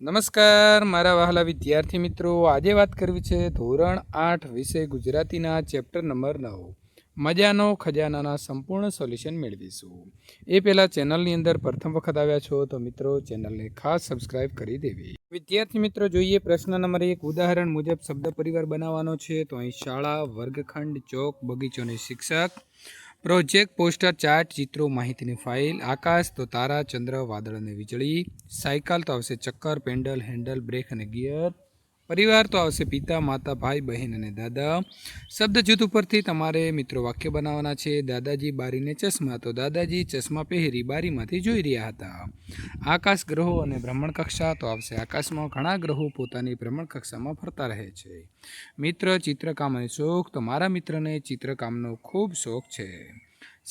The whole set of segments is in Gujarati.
નમસ્કાર, મારા વહાલા વિદ્યાર્થી મિત્રો. આજે વાત કરવી છે ધોરણ આઠ વિષય ગુજરાતીના ચેપ્ટર નંબર નવ. મજાનો ખજાનાના સંપૂર્ણ સોલ્યુશન મેળવીશું. એ પહેલાં ચેનલની અંદર પ્રથમ વખત આવ્યા છો તો મિત્રો ચેનલને ખાસ સબસ્ક્રાઇબ કરી દેવી. વિદ્યાર્થી મિત્રો, જોઈએ પ્રશ્ન નંબર એક. ઉદાહરણ મુજબ શબ્દ પરિવાર બનાવવાનો છે. તો અહીં શાળા, વર્ગખંડ, ચોક બગીચોની શિક્ષક. પ્રોજેક્ટ, પોસ્ટર, ચાર્ટ, ચિત્રો, માહિતીની ફાઇલ, આકાશ, તો તારા, ચંદ્ર, વાદળ અને વીજળી, સાયકલ તો આવશે ચક્કર, પેન્ડલ, હેન્ડલ, બ્રેક અને ગિયર. પરિવાર તો આવશે પિતા, માતા, ભાઈ, બહેન અને દાદા. શબ્દ જૂથ ઉપરથી તમારે મિત્રો વાક્ય બનાવવાના છે. દાદાજી બારીને ચશ્મા, તો દાદાજી ચશ્મા પહેરી બારીમાંથી જોઈ રહ્યા હતા. આકાશ ગ્રહો અને ભ્રમણ કક્ષા, તો આવશે આકાશમાં ઘણા ગ્રહો પોતાની ભ્રમણ કક્ષામાં ફરતા રહે છે. મિત્ર, ચિત્રકામ અને શોખ, તો મારા મિત્રને ચિત્રકામનો ખૂબ શોખ છે.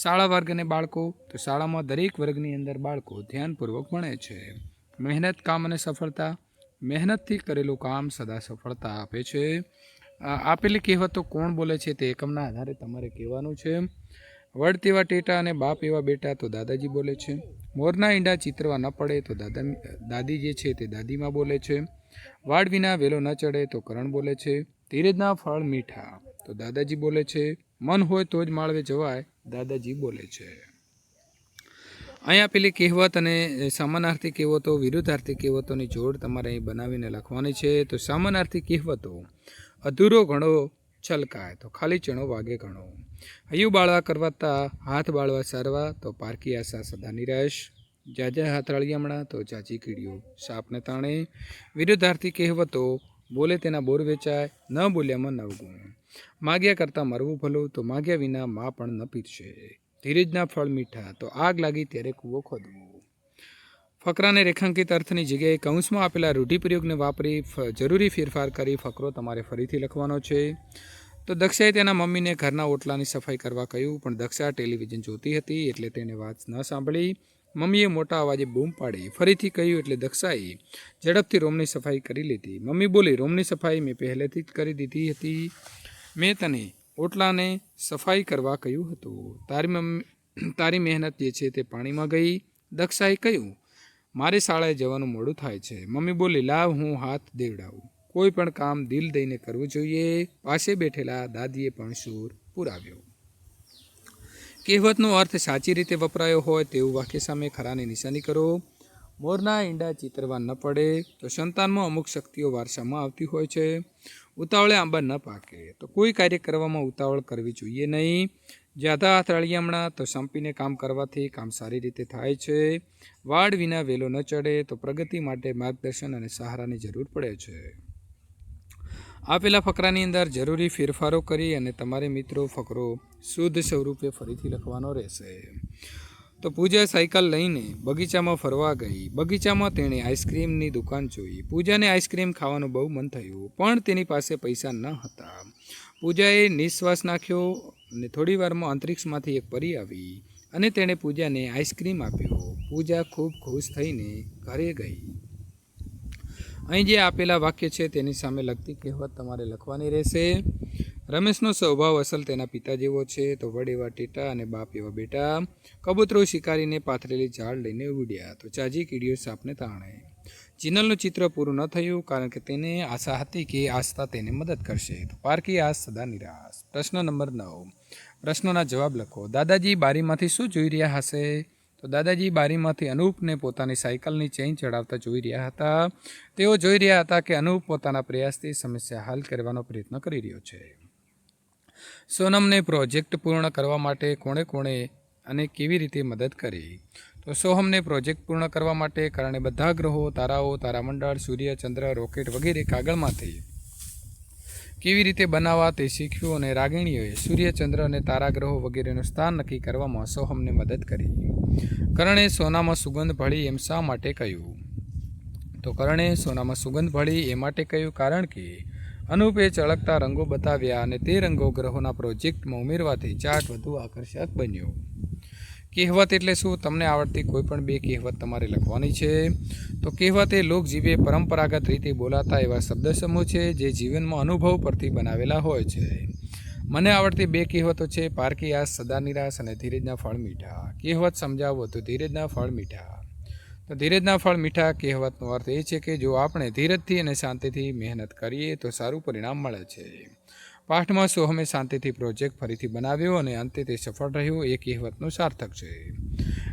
શાળા વર્ગ અને બાળકો, તો શાળામાં દરેક વર્ગની અંદર બાળકો ધ્યાનપૂર્વક ભણે છે. મહેનત, કામ અને સફળતા મહેનતથી કરેલું કામ સદા સફળતા આપે છે. આપેલી કહેવતો કોણ બોલે છે તે એકમના આધારે તમારે કહેવાનું છે. વડ તેવા ટેટા અને બાપ એવા બેટા તો દાદાજી બોલે છે. મોરના ઈંડા ચિતરવા ન પડે તો દાદા, દાદી જે છે તે દાદીમાં બોલે છે. વાડ વિના વેલો ન ચડે તો કરણ બોલે છે. ધીરજના ફળ મીઠા તો દાદાજી બોલે છે. મન હોય તો જ માળવે જવાય, દાદાજી બોલે છે. અહીંયા પેલી કહેવત અને સામાનાર્થી કહેવતો, વિરુદ્ધાર્થી કહેવતોની જોડ તમારે અહીં બનાવીને લખવાની છે. તો સામાનાર્થી કહેવતો, અધૂરો ઘણો છલકાય. તો ખાલી ચણો વાગે ઘણો હૈયું બાળવા કરવાતા, હાથ બાળવા સારવા, તો પારકી આશા સદા નિરાશ જાજા હાથ હમણાં, તો જાજી કીડીઓ સાપને તાણે. વિરુદ્ધાર્થી કહેવતો, બોલે તેના બોર વેચાય, ન બોલ્યામાં નવગુણ. માગ્યા કરતાં મરવું ભલું, તો માગ્યા વિના મા પણ ન પીરશે. ધીરજના ફળ મીઠા, તો આગ લાગી ત્યારે કૂવો ખોદવો. ફકરાને રેખાંકિત અર્થની જગ્યાએ કૌંસમાં આપેલા રૂઢિપ્રયોગને વાપરી જરૂરી ફેરફાર કરી ફકરો તમારે ફરીથી લખવાનો છે. તો દક્ષાએ તેના મમ્મીને ઘરના ઓટલાની સફાઈ કરવા કહ્યું, પણ દક્ષા ટેલિવિઝન જોતી હતી એટલે તેને વાત ન સાંભળી. મમ્મીએ મોટા અવાજે બૂમ પાડી. ફરીથી કહ્યું એટલે દક્ષાએ ઝડપથી રોમની સફાઈ કરી લીધી. મમ્મી બોલી, રોમની સફાઈ મેં પહેલેથી જ કરી દીધી હતી. મેં તને ઓટલાને સફાઈ કરવા કહ્યું હતું. તારી મમ્મી, તારી મહેનત જે છે તે પાણીમાં ગઈ. દક્ષાએ કહ્યું, મારે શાળાએ જવાનું મોડું થાય છે. મમ્મી બોલી, લાવ, હું હાથ દેવડાવું. કોઈ પણ કામ દિલ દઈને કરવું જોઈએ. પાસે બેઠેલા દાદીએ પણ સૂર પુરાવ્યો. કહેવતનો અર્થ સાચી રીતે વપરાયો હોય તેવું વાક્ય સામે ખરાની નિશાની કરો. મોરના ઈંડા ચિતરવા ન પડે તો સંતાનમાં અમુક શક્તિઓ વારસામાં આવતી હોય છે. ઉતાવળે આંબા ન પાકે. તો કોઈ કાર્ય કરવામાં ઉતાવળ કરવી જોઈએ નહીં. જ્યાદા હાથ અળિયામણા તો સંપીને કામ કરવાથી કામ સારી રીતે થાય છે. વાડ વિના વેલો ન ચડે તો પ્રગતિ માટે માર્ગદર્શન અને સહારાની જરૂર પડે છે. આપેલા ફકરાની અંદર જરૂરી ફેરફારો કરી અને તમારે મિત્રો ફકરો શુદ્ધ સ્વરૂપે ફરીથી લખવાનો રહેશે. તો પૂજા સાયકલ લઈને બગીચામાં ફરવા ગઈ. બગીચામાં તેણે આઈસ્ક્રીમની દુકાન જોઈ. પૂજાને આઈસ્ક્રીમ ખાવાનું બહુ મન થયું, પણ તેની પાસે પૈસા ન હતા. પૂજાએ નિશ્વાસ નાખ્યો અને થોડી વારમાં અંતરિક્ષમાંથી એક પરી આવી અને તેણે પૂજાને આઈસ્ક્રીમ આપ્યો. પૂજા ખૂબ ખુશ થઈને ઘરે ગઈ. અહીં જે આપેલા વાક્ય છે તેની સામે લગતી કહેવત તમારે લખવાની રહેશે. રમેશનો સ્વભાવ અસલ તેના પિતા જેવો છે, તો વડ એવા ટેટા અને બાપ એવા બેટા. કબૂતરો શિકારીને પાથરેલી ઝાડ લઈને ઉડ્યા, તો ચાજી કીડીઓ સાપને તાણે. ચિનલનું ચિત્ર પૂરું ન થયું કારણ કે તેને આશા હતી કે આસ્થા તેને મદદ કરશે. તો પારકી આસ સદા નિરાશ. પ્રશ્ન નંબર નવ. પ્રશ્નોના જવાબ લખો. દાદાજી બારીમાંથી શું જોઈ રહ્યા હશે? તો દાદાજી બારીમાંથી અનૂપને પોતાની સાયકલની ચેઇન ચડાવતા જોઈ રહ્યા હતા. તેઓ જોઈ રહ્યા હતા કે અનૂપ પોતાના પ્રયાસથી સમસ્યા હલ કરવાનો પ્રયત્ન કરી રહ્યો છે. સોનમને પ્રોજેક્ટ પૂર્ણ કરવા માટે કોણે કોણે અને કેવી રીતે મદદ કરી? તો સોહમને પ્રોજેક્ટ પૂર્ણ કરવા માટે કારણે બધા ગ્રહો, તારાઓ, તારામંડળ, સૂર્ય, ચંદ્ર, રોકેટ વગેરે કાગળમાંથી કેવી રીતે બનાવવા તે શીખ્યું અને રાગીણીઓએ સૂર્ય, ચંદ્ર અને તારાગ્રહો વગેરેનું સ્થાન નક્કી કરવામાં સોહમને મદદ કરી. કરણે સોનામાં સુગંધ ભળી એમ શા માટે કહ્યું? તો કરણે સોનામાં સુગંધ ભળી એ માટે કહ્યું કારણ કે અનુપે ચળકતા રંગો બતાવ્યા અને તે રંગો ગ્રહોના પ્રોજેક્ટમાં ઉમેરવાથી ચાર્ટ વધુ આકર્ષક બન્યો. કહેવત એટલે શું? તમને આવડતી કોઈ પણ બે કહેવત તમારે લખવાની છે. તો કહેવત એ લોકજીવે પરંપરાગત રીતે બોલાતા એવા શબ્દસમૂહ છે, જે જીવનમાં અનુભવ પરથી બનાવેલા હોય છે. મને આવડતી બે કહેવતો છે, પારકી આસ સદા નિરાશ અને ધીરજના ફળ મીઠા. કહેવત સમજાવો તો ધીરજના ફળ મીઠા. તો ધીરજના ફળ મીઠા કહેવતનો અર્થ એ છે કે જો આપણે ધીરજથી અને શાંતિથી મહેનત કરીએ તો સારું પરિણામ મળે છે. પાઠમાં સોહમે શાંતિથી પ્રોજેક્ટ ફરીથી બનાવ્યો અને અંતે તે સફળ રહ્યો એ કહેવતનું સાર્થક છે.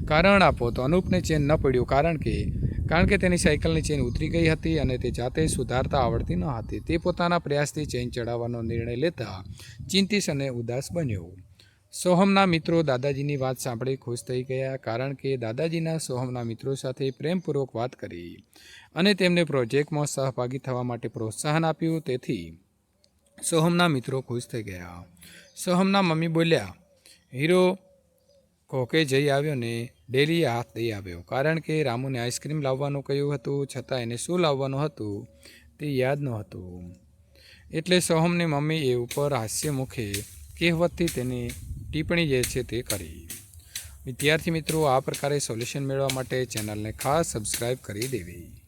કારણ આપો તો અનુપને ચેન ન પડ્યું કારણ કે કારણ કે તેની સાયકલની ચેઇન ઉતરી ગઈ હતી અને તે જાતે સુધારતા આવડતી ન હતી. તે પોતાના પ્રયાસથી ચેન ચડાવવાનો નિર્ણય લેતા ચિંતિત અને ઉદાસ બન્યો. સોહમના મિત્રો દાદાજીની વાત સાંભળી ખુશ થઈ ગયા કારણ કે દાદાજીના સોહમના મિત્રો સાથે પ્રેમપૂર્વક વાત કરી અને તેમને પ્રોજેક્ટમાં સહભાગી થવા માટે પ્રોત્સાહન આપ્યું. તેથી સોહમના મિત્રો ખુશ થઈ ગયા. સોહમના મમ્મી બોલ્યા, હીરો કોકે જઈ આવ્યો ને ડેલીએ હાથ દઈ આવ્યો. કારણ કે રામુને આઈસ્ક્રીમ લાવવાનું કહ્યું હતું, છતાં એને શું લાવવાનું હતું તે યાદ નહોતું. એટલે સોહમની મમ્મી એ ઉપર હાસ્ય મુખે કહેવતથી તેની ટિપ્પણી જે છે તે કરી. વિદ્યાર્થી મિત્રો, આ પ્રકારે સોલ્યુશન મેળવવા માટે ચેનલને ખાસ સબસ્ક્રાઈબ કરી દેવી.